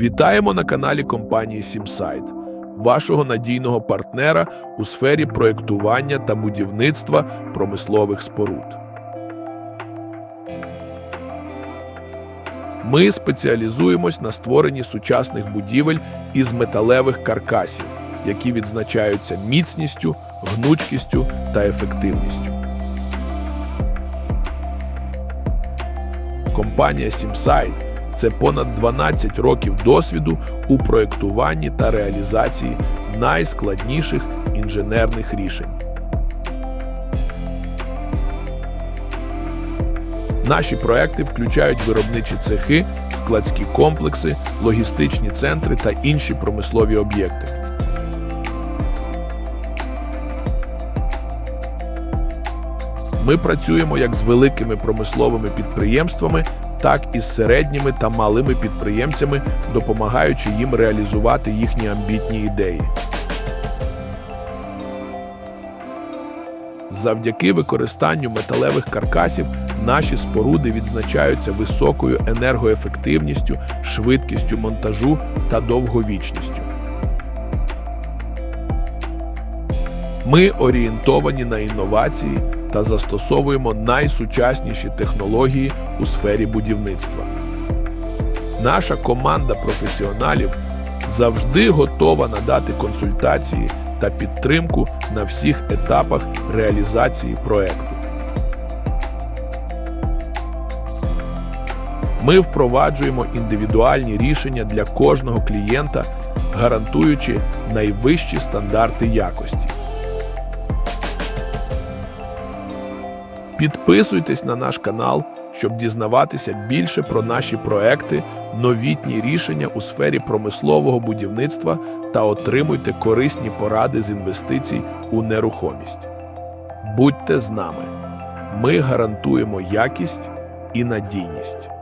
Вітаємо на каналі компанії Сімсайт, вашого надійного партнера у сфері проєктування та будівництва промислових споруд. Ми спеціалізуємось на створенні сучасних будівель із металевих каркасів, які відзначаються міцністю, гнучкістю та ефективністю. Компанія Сімсайт це понад 12 років досвіду у проєктуванні та реалізації найскладніших інженерних рішень. Наші проекти включають виробничі цехи, складські комплекси, логістичні центри та інші промислові об'єкти. Ми працюємо як з великими промисловими підприємствами, так і з середніми та малими підприємцями, допомагаючи їм реалізувати їхні амбітні ідеї. Завдяки використанню металевих каркасів наші споруди відзначаються високою енергоефективністю, швидкістю монтажу та довговічністю. Ми орієнтовані на інновації та застосовуємо найсучасніші технології у сфері будівництва. Наша команда професіоналів завжди готова надати консультації та підтримку на всіх етапах реалізації проекту. Ми впроваджуємо індивідуальні рішення для кожного клієнта, гарантуючи найвищі стандарти якості. Підписуйтесь на наш канал, щоб дізнаватися більше про наші проекти, новітні рішення у сфері промислового будівництва та отримуйте корисні поради з інвестицій у нерухомість. Будьте з нами. Ми гарантуємо якість і надійність.